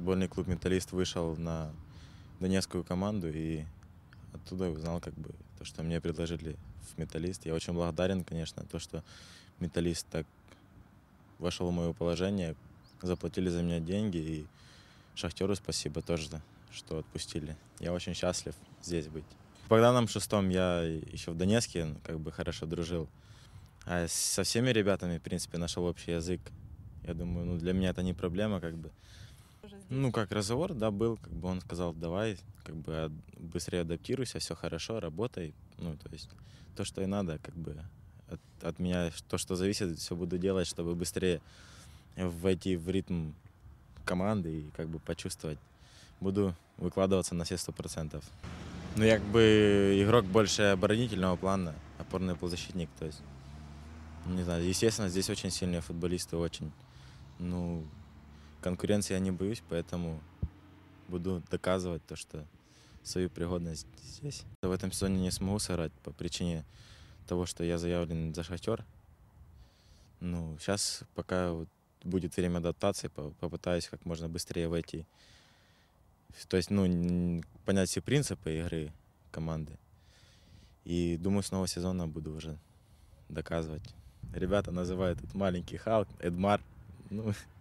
Футбольный клуб «Металлист» вышел на донецкую команду и оттуда узнал как бы то, что мне предложили в «Металлист». Я очень благодарен, конечно, то, что «Металлист» так вошел в мое положение, заплатили за меня деньги и «Шахтеру» спасибо тоже, что отпустили. Я очень счастлив здесь быть. В Богданом шестом я еще в Донецке как бы хорошо дружил. А со всеми ребятами, в принципе, нашел общий язык. Я думаю, ну, для меня это не проблема, как бы. Ну, как разговор, да, был, как бы он сказал, давай, как бы быстрее адаптируйся, все хорошо, работай. Ну, то есть то, что и надо, как бы от, от меня, то, что зависит, все буду делать, чтобы быстрее войти в ритм команды и как бы почувствовать. Буду выкладываться на все сто процентов. Ну, як бы игрок больше оборонительного плана, опорный полузащитник, то есть, не знаю, естественно, здесь очень сильные футболисты, очень. Ну, конкуренции я не боюсь, поэтому буду доказывать то, что свою пригодность здесь. В этом сезоне не смогу сыграть по причине того, что я заявлен за «Шахтер». Ну, сейчас, пока вот будет время адаптации, по- попытаюсь как можно быстрее войти. То есть, ну, понять все принципы игры команды. И думаю, с нового сезона буду уже доказывать. Ребята называют этот маленький Халк, Эдмар. Ну,